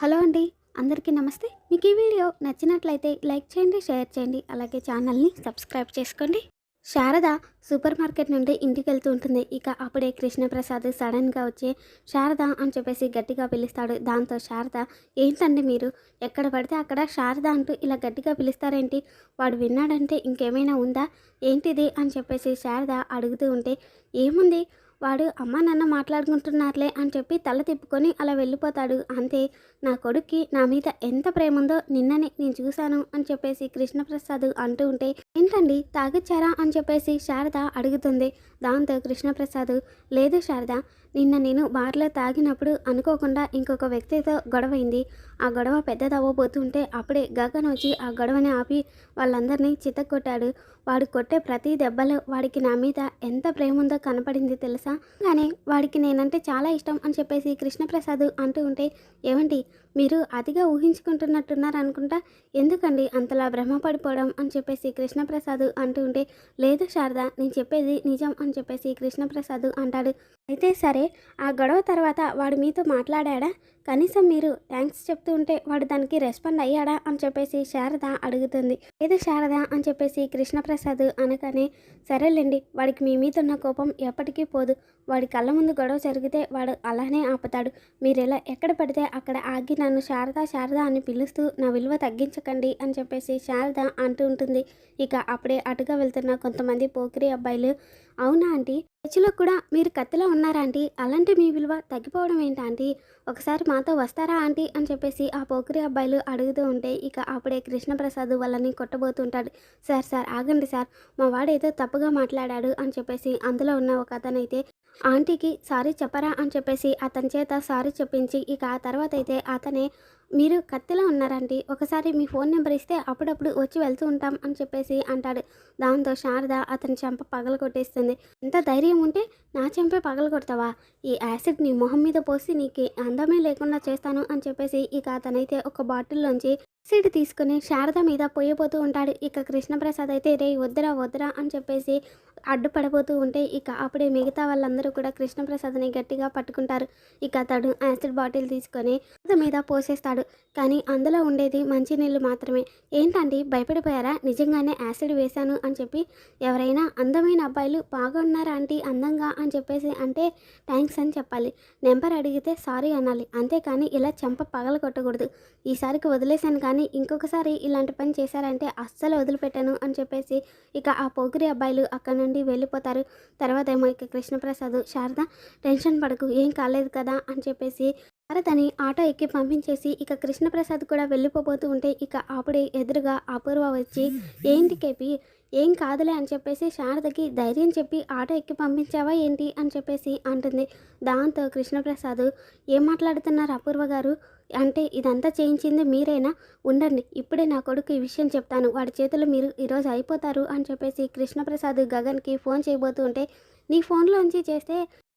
Hello అండి అందరికీ నమస్తే. మీకు ఈ వీడియో నచ్చినట్లయితే లైక్ చేయండి షేర్ చేయండి అలాగే ఛానల్ని సబ్స్క్రైబ్ చేసుకోండి. శారద సూపర్ మార్కెట్ నుండి ఇంటికి వెళ్తూ ఉంటుంది. ఇక అప్పుడే కృష్ణప్రసాద్ సడన్గా వచ్చి శారద అని చెప్పేసి గట్టిగా పిలుస్తాడు. దాంతో శారద ఏంటండి మీరు? ఎక్కడ పడితే అక్కడ శారద అంటూ ఇలా గట్టిగా పిలుస్తారేంటి? వాడు విన్నాడంటే ఇంకేమైనా ఉందా? ఏంటిది? అని చెప్పేసి శారద అడుగుతూ ఉంటే ఏముంది? వాడు అమ్మ నాన్న మాట్లాడుకుంటున్నారులే అని చెప్పి తల తిప్పుకొని అలా వెళ్ళిపోతాడు. అంతే నా కొడుక్కి నా మీద ఎంత ప్రేమ ఉందో నిన్ననే నేను చూశాను అని చెప్పేసి కృష్ణప్రసాద్ అంటూ ఉంటే ఏంటండి తాగిచ్చారా? అని చెప్పేసి శారద అడుగుతుంది. దాంతో కృష్ణప్రసాద్ లేదు శారద నిన్న నేను బార్లో తాగినప్పుడు అనుకోకుండా ఇంకొక వ్యక్తితో గొడవైంది. ఆ గొడవ పెద్దదవ్వబోతుంటే అప్పుడే గగన్ వచ్చి ఆ గొడవని ఆపి వాళ్ళందరినీ చితక్కొట్టాడు. వాడు కొట్టే ప్రతి దెబ్బలో వాడికి నా మీద ఎంత ప్రేమ ఉందో కనపడింది తెలుసా? కానీ వాడికి నేనంటే చాలా ఇష్టం అని చెప్పేసి కృష్ణప్రసాద్ అంటూ ఉంటే ఏమండి మీరు అతిగా ఊహించుకుంటున్నట్టున్నారు అనుకుంటా ఎందుకండి అంతలా భ్రమపడిపోవడం అని చెప్పేసి కృష్ణప్రసాద్ అంటూ ఉంటే లేదు శారద నేను చెప్పేది నిజం అని చెప్పేసి కృష్ణప్రసాద్ అంటాడు. అయితే సరే ఆ గొడవ తర్వాత వాడు మీతో మాట్లాడా కనీసం మీరు థ్యాంక్స్ చెప్తూ ఉంటే వాడు దానికి రెస్పాండ్ అయ్యాడా అని చెప్పేసి శారద అడుగుతుంది. ఏదో శారద అని చెప్పేసి కృష్ణప్రసాద్ అనగానే సరేలేండి వాడికి మీ మీద ఉన్న కోపం ఎప్పటికీ పోదు. వాడి కళ్ళ ముందు గొడవ జరిగితే వాడు అలానే ఆపుతాడు. మీరు ఇలా ఎక్కడ పడితే అక్కడ ఆగి నన్ను శారద శారద అని పిలుస్తూ నా విలువ తగ్గించకండి అని చెప్పేసి శారద అంటూ ఉంటుంది. ఇక అప్పుడే అటుగా వెళ్తున్న కొంతమంది పోకిరి అబ్బాయిలు అవునా ఆంటీ? చర్చిలో కూడా మీరు కత్తిలో ఉన్నారా ఆంటీ? అలాంటి మీ విలువ తగ్గిపోవడం ఏంటి ఆంటీ? ఒకసారి మాతో వస్తారా ఆంటీ? అని చెప్పేసి ఆ పోకిరి అబ్బాయిలు అడుగుతూ ఉంటే ఇక అప్పుడే కృష్ణప్రసాద్ వాళ్ళని కొట్టబోతుంటాడు. సార్ సార్ ఆగండి సార్. మా వాడు తప్పుగా మాట్లాడాడు అని చెప్పేసి అందులో ఉన్న ఒక అతనైతే ఆంటీకి సారీ చెప్పరా అని చెప్పేసి అతని చేత సారీ చెప్పించి ఇక ఆ తర్వాత అయితే అతనే మీరు కత్తిలో ఉన్నారండి. ఒకసారి మీ ఫోన్ నెంబర్ ఇస్తే అప్పుడప్పుడు వచ్చి వెళ్తూ ఉంటాం అని చెప్పేసి అంటాడు. దాంతో శారద అతని చెంప పగల కొట్టేస్తుంది ఎంత ధైర్యం ఉంటే నా చెంపే పగల కొడతావా ఈ యాసిడ్ నీ మొహం మీద పోసి నీకు అందమే లేకుండా చేస్తాను అని చెప్పేసి ఇక అతనైతే ఒక బాటిల్లోంచి సీటు తీసుకుని శారద మీద పోయబోతూ ఉంటాడు. ఇక కృష్ణప్రసాద్ అయితే రే వద్దురా వద్దురా అని చెప్పేసి అడ్డుపడబోతూ ఉంటే ఇక అప్పుడే మిగతా వాళ్ళందరూ కూడా కృష్ణప్రసాద్ని గట్టిగా పట్టుకుంటారు. ఇక అతడు యాసిడ్ బాటిల్ తీసుకొని శారద మీద పోసేస్తాడు. కానీ అందులో ఉండేది మంచి నీళ్ళు మాత్రమే. ఏంటండి భయపడిపోయారా? నిజంగానే యాసిడ్ వేశాను అని చెప్పి ఎవరైనా అందమైన అబ్బాయిలు బాగా ఉన్నారా ఆంటీ? అందంగా అని చెప్పేసి అంటే థ్యాంక్స్ అని చెప్పాలి. నెంబర్ అడిగితే సారీ అనాలి. అంతేకాని ఇలా చెంప పగల కొట్టకూడదు ఈసారికి వదిలేశాను కానీ ఇంకొకసారి ఇలాంటి పని చేశారంటే అస్సలు వదిలిపెట్టాను అని చెప్పేసి ఇక ఆ పోగిరి అబ్బాయిలు అక్కడ నుండి వెళ్ళిపోతారు. తర్వాత ఏమో ఇక కృష్ణప్రసాద్ శారద టెన్షన్ పడకు ఏం కాలేదు కదా అని చెప్పేసి భారతని ఆటో ఎక్కి పంపించేసి ఇక కృష్ణప్రసాద్ కూడా వెళ్ళిపోబోతూ ఉంటే ఇక అప్పుడే ఎదురుగా అపూర్వ వచ్చి ఏంటి కేపి ఏం కాదులే అని చెప్పేసి శారదకి ధైర్యం చెప్పి ఆటో ఎక్కి పంపించావా ఏంటి అని చెప్పేసి అంటుంది. దాంతో కృష్ణప్రసాద్ ఏం మాట్లాడుతున్నారు అపూర్వ గారు? అంటే ఇదంతా చేయించింది మీరేనా? ఉండండి ఇప్పుడే నా కొడుకు ఈ విషయం చెప్తాను. వాడి చేతులు మీరు ఈరోజు అయిపోతారు అని చెప్పేసి కృష్ణప్రసాద్ గగన్కి ఫోన్ చేయబోతూ ఉంటే నీ ఫోన్లోంచి చేస్తే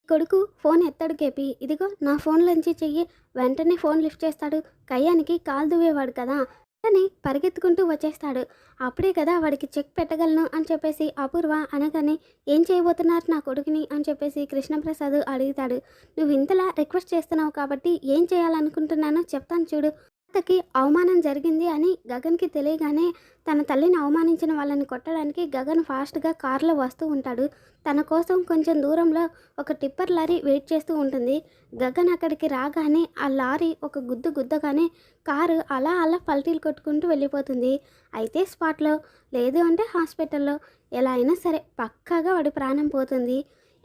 కొడుకు ఫోన్ ఎత్తాడు కేపి. ఇదిగో నా ఫోన్లోంచి చెయ్యి. వెంటనే ఫోన్ లిఫ్ట్ చేస్తాడు. కయ్యానికి కాలు దువ్వేవాడు కదా. అని పరిగెత్తుకుంటూ వచ్చేస్తాడు. అప్పుడే కదా వాడికి చెక్ పెట్టగలను అని చెప్పేసి అపూర్వ అనగానే ఏం చేయబోతున్నారు నా కొడుకుని? అని చెప్పేసి కృష్ణప్రసాద్ అడుగుతాడు. నువ్వు ఇంతలా రిక్వెస్ట్ చేస్తున్నావు కాబట్టి ఏం చేయాలనుకుంటున్నానో చెప్తాను చూడు. అత్తకి అవమానం జరిగింది అని గగన్కి తెలియగానే తన తల్లిని అవమానించిన వాళ్ళని కొట్టడానికి గగన్ ఫాస్ట్గా కారులో వస్తూ ఉంటాడు. తన కోసం కొంచెం దూరంలో ఒక టిప్పర్ లారీ వెయిట్ చేస్తూ ఉంటుంది. గగన్ అక్కడికి రాగానే ఆ లారీ ఒక గుద్దు గుద్దగానే కారు అలా అలా పల్టీలు కొట్టుకుంటూ వెళ్ళిపోతుంది. అయితే స్పాట్లో లేదు అంటే హాస్పిటల్లో ఎలా అయినా సరే పక్కాగా వాడి ప్రాణం పోతుంది.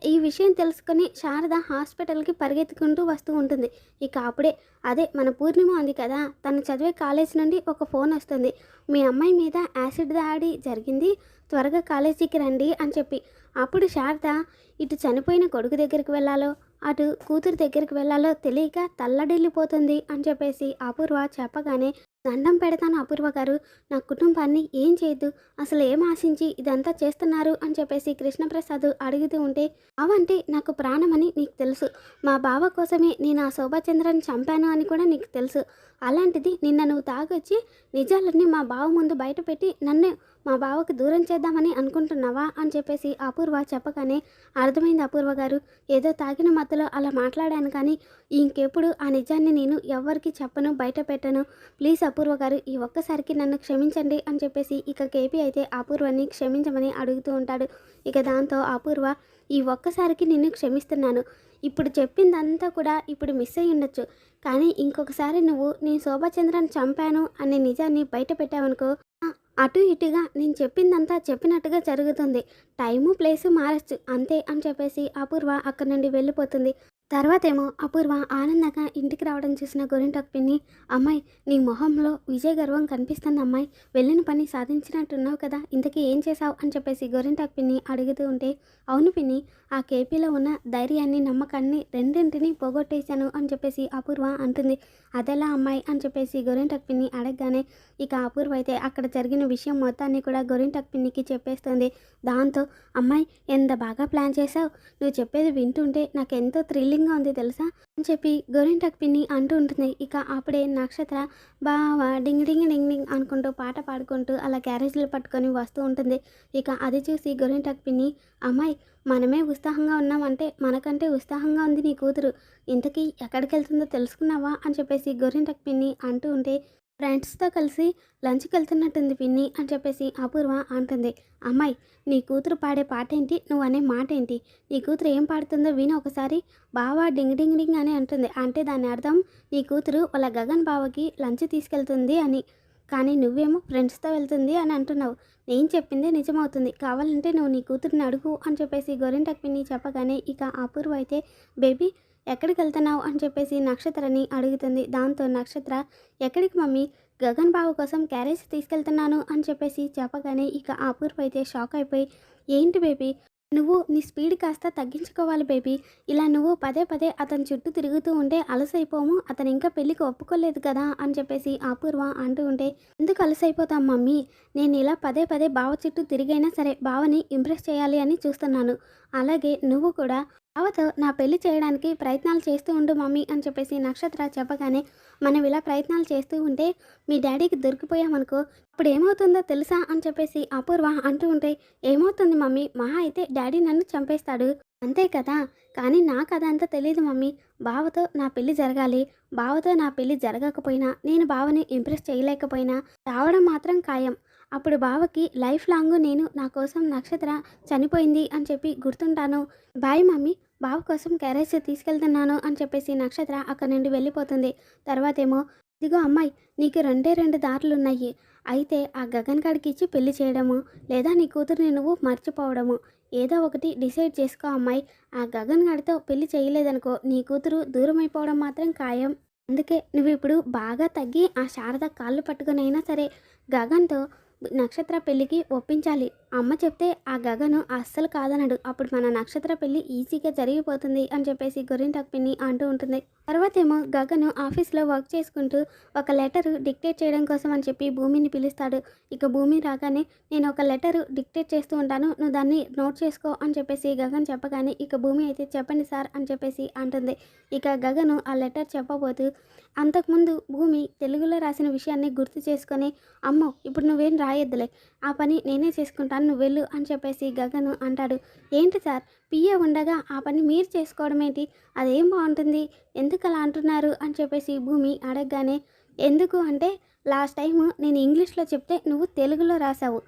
ఈ విషయం తెలుసుకొని శారద హాస్పిటల్కి పరిగెత్తుకుంటూ వస్తూ ఉంటుంది. ఇక అప్పుడే అదే మన పూర్ణిమ ఉంది కదా తను చదివే కాలేజ్ నుండి ఒక ఫోన్ వస్తుంది. మీ అమ్మాయి మీద యాసిడ్ దాడి జరిగింది త్వరగా కాలేజీకి రండి అని చెప్పి. అప్పుడు శారద ఇటు చనిపోయిన కొడుకు దగ్గరికి వెళ్ళాలో అటు కూతురు దగ్గరికి వెళ్ళాలో తెలియక తల్లడిల్లిపోతుంది అని చెప్పేసి అపూర్వ చెప్పగానే దండం పెడతాను అపూర్వ గారు. నా కుటుంబాన్ని ఏం చేయొద్దు. అసలు ఏం ఆశించి ఇదంతా చేస్తున్నారు అని చెప్పేసి కృష్ణప్రసాద్ అడుగుతూ ఉంటే అవంటే నాకు ప్రాణమని నీకు తెలుసు. మా బావ కోసమే నేను ఆ శోభాచంద్రని చంపాను అని కూడా నీకు తెలుసు. అలాంటిది నిన్న నువ్వు తాగొచ్చి నిజాలన్నీ మా బావ ముందు బయటపెట్టి నన్ను మా బావకు దూరం చేద్దామని అనుకుంటున్నావా అని చెప్పేసి అపూర్వ చెప్పగానే అర్థమైంది అపూర్వ గారు. ఏదో తాగిన మధ్యలో అలా మాట్లాడాను కానీ ఇంకెప్పుడు ఆ నిజాన్ని నేను ఎవ్వరికి చెప్పను బయట పెట్టను. ప్లీజ్ అపూర్వ గారు ఈ ఒక్కసారికి నన్ను క్షమించండి అని చెప్పేసి ఇక కేపీ అయితే అపూర్వని క్షమించమని అడుగుతూ ఉంటాడు. ఇక దాంతో అపూర్వ ఈ ఒక్కసారికి నిన్ను క్షమిస్తున్నాను. ఇప్పుడు చెప్పిందంతా కూడా ఇప్పుడు మిస్ అయి ఉండొచ్చు. కానీ ఇంకొకసారి నువ్వు నేను శోభాచంద్రని చంపాను అనే నిజాన్ని బయట పెట్టావనుకో అటు ఇటుగా నేను చెప్పిందంతా చెప్పినట్టుగా జరుగుతుంది. టైము ప్లేసు మారచ్చు. అంతే అని చెప్పేసి అపూర్వ అక్కడి నుండి వెళ్ళిపోతుంది. తర్వాత ఏమో అపూర్వ ఆనందంగా ఇంటికి రావడం చూసిన గోరింటాకు పిన్ని అమ్మాయి నీ మొహంలో విజయ గర్వం కనిపిస్తుంది అమ్మాయి. వెళ్ళిన పని సాధించినట్టున్నావు కదా ఇంతకీ ఏం చేశావు? అని చెప్పేసి గోరింటాకు పిన్ని అడుగుతూ ఉంటే అవును పిన్ని ఆ కేపీలో ఉన్న ధైర్యాన్ని నమ్మకాన్ని రెండింటిని పోగొట్టేశాను అని చెప్పేసి అపూర్వ అంటుంది. అదెలా అమ్మాయి? అని చెప్పేసి గోరింటాకు పిన్ని అడగగానే ఇక అపూర్వ అయితే అక్కడ జరిగిన విషయం మొత్తాన్ని కూడా గోరింటాకు పిన్నికి చెప్పేస్తుంది. దాంతో అమ్మాయి ఎంత బాగా ప్లాన్ చేసావు నువ్వు చెప్పేది వింటుంటే నాకు ఎంతో థ్రిల్లింగ్ థ్రిల్లింగ్గా ఉంది తెలుసా? అని చెప్పి గోరింటాకు పిన్ని అంటూ ఉంటుంది. ఇక అప్పుడే నక్షత్ర బావా డింగ్ డింగ్ డింగ్ డింగ్ అనుకుంటూ పాట పాడుకుంటూ అలా క్యారేజీలు పట్టుకొని వస్తూ ఉంటుంది. ఇక అది చూసి గోరింటాకు పిన్ని అమ్మాయి మనమే ఉత్సాహంగా ఉన్నామంటే మనకంటే ఉత్సాహంగా ఉంది నీ కూతురు. ఇంతకీ ఎక్కడికి వెళ్తుందో తెలుసుకున్నావా? అని చెప్పేసి గోరింటాకు పిన్ని అంటూ ఉంటే ఫ్రెండ్స్తో కలిసి లంచ్కి వెళ్తున్నట్టుంది పిన్ని అని చెప్పేసి అపూర్వ అంటుంది. అమ్మాయి నీ కూతురు పాడే పాట ఏంటి నువ్వు అనే మాట ఏంటి నీ కూతురు ఏం పాడుతుందో విని ఒకసారి. బావా డింగ్ డింగ్ డింగ్ అని అంటుంది. అంటే దాని అర్థం నీ కూతురు వాళ్ళ గగన్ బావకి లంచ్ తీసుకెళ్తుంది అని. కానీ నువ్వేమో ఫ్రెండ్స్తో వెళ్తుంది అని అంటున్నావు. నేను చెప్పిందే నిజమవుతుంది. కావాలంటే నువ్వు నీ కూతురిని అడుగు అని చెప్పేసి గొరింటకు పిన్ని చెప్పగానే ఇక అపూర్వ అయితే బేబీ ఎక్కడికి వెళ్తున్నావు అని చెప్పేసి నక్షత్రని అడుగుతుంది. దాంతో నక్షత్ర ఎక్కడికి మమ్మీ? గగన్ బాబు కోసం క్యారేజ్ తీసుకెళ్తున్నాను అని చెప్పేసి చెప్పగానే ఇక అపూర్వ అయితే షాక్ అయిపోయి ఏంటి బేబీ? నువ్వు నీ స్పీడ్ కాస్త తగ్గించుకోవాలి బేబీ. ఇలా నువ్వు పదే పదే అతని చుట్టూ తిరుగుతూ ఉంటే అలసైపోము. అతను ఇంకా పెళ్ళికి ఒప్పుకోలేదు కదా అని చెప్పేసి అపూర్వ అంటూ ఉంటే ఎందుకు అలసైపోతాం మమ్మీ? నేను ఇలా పదే పదే బావ చుట్టూ తిరిగైనా సరే బావని ఇంప్రెస్ చేయాలి అని చూస్తున్నాను. అలాగే నువ్వు కూడా బావతో నా పెళ్ళి చేయడానికి ప్రయత్నాలు చేస్తూ ఉండు మమ్మీ అని చెప్పేసి నక్షత్ర చెప్పగానే మనం ఇలా ప్రయత్నాలు చేస్తూ ఉంటే మీ డాడీకి దొరికిపోయామనుకో అప్పుడు ఏమవుతుందో తెలుసా? అని చెప్పేసి అపూర్వ అంటూ ఉంటే ఏమవుతుంది మమ్మీ? మహా అయితే డాడీ నన్ను చంపేస్తాడు. అంతే కదా? కానీ నాకు అదంతా తెలియదు మమ్మీ. బావతో నా పెళ్ళి జరగాలి. బావతో నా పెళ్ళి జరగకపోయినా నేను బావని ఇంప్రెస్ చేయలేకపోయినా రావడం మాత్రం ఖాయం. అప్పుడు బావకి లైఫ్ లాంగ్ నేను నా కోసం నక్షత్ర చనిపోయింది అని చెప్పి గుర్తుంటాను. Bye mummy. బాబు కోసం క్యారేజ్ తీసుకెళ్తున్నాను అని చెప్పేసి నక్షత్ర అక్కడి నుండి వెళ్ళిపోతుంది. తర్వాత ఏమో ఇదిగో అమ్మాయి నీకు రెండే రెండు దారులు ఉన్నాయి అయితే ఆ గగన్ కాడికి ఇచ్చి పెళ్ళి చేయడము లేదా నీ కూతురిని నువ్వు మర్చిపోవడము. ఏదో ఒకటి డిసైడ్ చేసుకో అమ్మాయి. ఆ గగన్ గాడితో పెళ్ళి చేయలేదనుకో నీ కూతురు దూరం అయిపోవడం మాత్రం ఖాయం. అందుకే నువ్వు ఇప్పుడు బాగా తగ్గి ఆ శారద కాళ్ళు పట్టుకునైనా అయినా సరే గగన్తో నక్షత్ర పెళ్ళికి ఒప్పించాలి. అమ్మ చెప్తే ఆ గగను అస్సలు కాదనడు. అప్పుడు మన నక్షత్ర పెళ్ళి ఈజీగా జరిగిపోతుంది అని చెప్పేసి గొరింటాకు పిన్ని అంటూ ఉంటుంది. తర్వాత ఏమో గగను ఆఫీస్లో వర్క్ చేసుకుంటూ ఒక లెటర్ డిక్టేట్ చేయడం కోసం అని చెప్పి భూమిని పిలుస్తాడు. ఇక భూమి రాగానే నేను ఒక లెటర్ డిక్టేట్ చేస్తూ ఉంటాను. నువ్వు దాన్ని నోట్ చేసుకో అని చెప్పేసి గగన్ చెప్పగానే ఇక భూమి అయితే చెప్పండి సార్ అని చెప్పేసి అంటుంది. ఇక గగను ఆ లెటర్ చెప్పబోతూ అంతకుముందు భూమి తెలుగులో రాసిన విషయాన్ని గుర్తు చేసుకొని అమ్మో ఇప్పుడు నువ్వేం రాయొద్దులే. ఆ పని నేనే చేసుకుంటాను నువ్వు వెళ్ళు అని చెప్పేసి గగను అంటాడు. ఏంటి సార్? పిఏ ఉండగా ఆ పని మీరు చేసుకోవడం ఏంటి? అదేం బాగుంటుంది? ఎందుకు అలా అంటున్నారు? అని చెప్పేసి భూమి అడగగానే ఎందుకు అంటే లాస్ట్ టైము నేను ఇంగ్లీష్లో చెప్తే నువ్వు తెలుగులో రాసావు.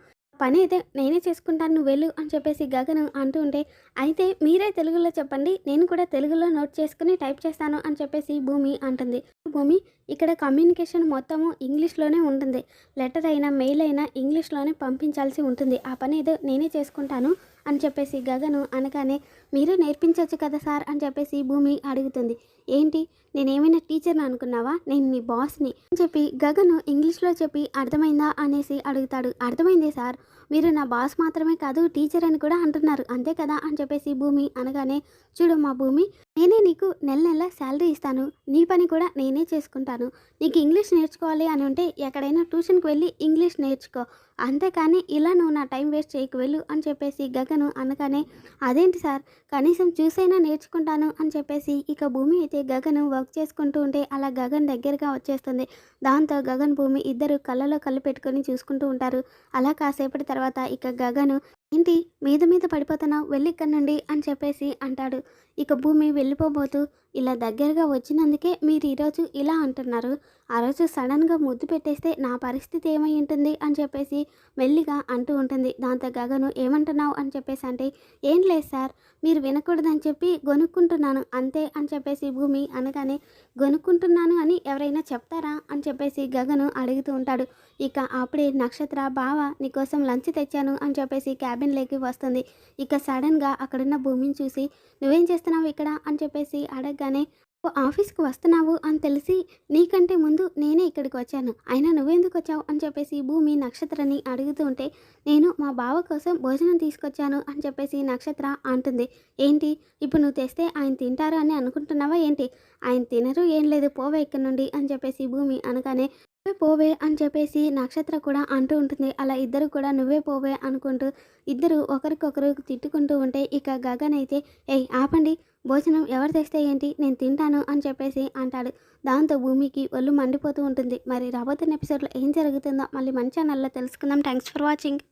పని అయితే నేనే చేసుకుంటాను నువ్వు వెళ్ళు అని చెప్పేసి గగను అంటూ ఉంటే అయితే మీరే తెలుగులో చెప్పండి నేను కూడా తెలుగులో నోట్ చేసుకుని టైప్ చేస్తాను అని చెప్పేసి భూమి అంటుంది. భూమి ఇక్కడ కమ్యూనికేషన్ మొత్తము ఇంగ్లీష్లోనే ఉంటుంది. లెటర్ అయినా మెయిల్ అయినా ఇంగ్లీష్లోనే పంపించాల్సి ఉంటుంది. ఆ పని ఏదో నేనే చేసుకుంటాను అని చెప్పేసి గగను అనగానే మీరు నేర్పించవచ్చు కదా సార్ అని చెప్పేసి భూమి అడుగుతుంది. ఏంటి నేనేమైనా టీచర్ని అనుకున్నావా? నేను నీ బాస్ని అని చెప్పి గగను ఇంగ్లీష్లో చెప్పి అర్థమైందా? అనేసి అడుగుతాడు. అర్థమైంది సార్ మీరు నా బాస్ మాత్రమే కాదు టీచర్ అని కూడా అంటున్నారు. అంతే కదా? అని చెప్పేసి భూమి అనగానే చూడు మా భూమి నేనే నీకు నెల నెల శాలరీ ఇస్తాను. నీ పని కూడా నేనే చేసుకుంటాను. నీకు ఇంగ్లీష్ నేర్చుకోవాలి అని ఉంటే ఎక్కడైనా ట్యూషన్కి వెళ్ళి ఇంగ్లీష్ నేర్చుకో. అంతేకాని ఇలా నువ్వు నా టైం వేస్ట్ చేయకు వెళ్ళు అని చెప్పేసి గగను అనగానే అదేంటి సార్? కనీసం చూసైనా నేర్చుకుంటాను అని చెప్పేసి ఇక భూమి అయితే గగను వర్క్ చేసుకుంటూ ఉంటే అలా గగన్ దగ్గరగా వచ్చేస్తుంది. దాంతో గగన్ భూమి ఇద్దరు కళ్ళలో కళ్ళు పెట్టుకొని చూసుకుంటూ ఉంటారు. అలా కాసేపటి తర్వాత ఇక గగను ఏంటి మీద మీద పడిపోతున్నావు? వెళ్ళి నుండి అని చెప్పేసి అంటాడు. ఇక భూమి వెళ్ళిపోబోతూ ఇలా దగ్గరగా వచ్చినందుకే మీరు ఈరోజు ఇలా అంటున్నారు. ఆ రోజు సడన్గా ముద్దు పెట్టేస్తే నా పరిస్థితి ఏమై ఉంటుంది? అని చెప్పేసి మెల్లిగా అంటూ ఉంటుంది. దాంతో గగను ఏమంటున్నావు? అని చెప్పేసి అంటే ఏం లేదు సార్ మీరు వినకూడదని చెప్పి గొనుక్కుంటున్నాను అంతే అని చెప్పేసి భూమి అనగానే గొనుక్కుంటున్నాను అని ఎవరైనా చెప్తారా? అని చెప్పేసి గగను అడుగుతూ ఉంటాడు. ఇక అప్పుడే నక్షత్ర బావ నీకోసం లంచ్ తెచ్చాను అని చెప్పేసి క్యాబిన్లోకి వస్తుంది. ఇక సడన్గా అక్కడున్న భూమిని చూసి నువ్వేం చేస్తున్నావు ఇక్కడ? అని చెప్పేసి అడగగానే "ఓ ఆఫీస్కి వస్తున్నావు అని తెలిసి నీకంటే ముందు నేనే ఇక్కడికి వచ్చాను. అయినా నువ్వెందుకు వచ్చావు? అని చెప్పేసి భూమి నక్షత్రని అడుగుతూ ఉంటే నేను మా బావ కోసం భోజనం తీసుకొచ్చాను అని చెప్పేసి నక్షత్ర అంటుంది. ఏంటి? ఇప్పుడు నువ్వు తెస్తే ఆయన తింటారు అని అనుకుంటున్నావా ఏంటి? ఆయన తినరు ఏం లేదు పోవే ఇక్కడ నుండి అని చెప్పేసి భూమి అనగానే నువ్వే పోవే అని చెప్పేసి నక్షత్ర కూడా అంటూ ఉంటుంది. అలా ఇద్దరు కూడా నువ్వే పోవే అనుకుంటూ ఇద్దరు ఒకరికొకరు తిట్టుకుంటూ ఉంటే ఇక గగన్ అయితే ఏయ్ ఆపండి. భోజనం ఎవరు తెస్తే ఏంటి? నేను తింటాను అని చెప్పేసి అంటాడు. దాంతో భూమికి ఒళ్ళు మండిపోతూ ఉంటుంది. మరి రాబోతున్న ఎపిసోడ్లో ఏం జరుగుతుందో మళ్ళీ మంచి ఛానల్లో తెలుసుకుందాం. Thanks for watching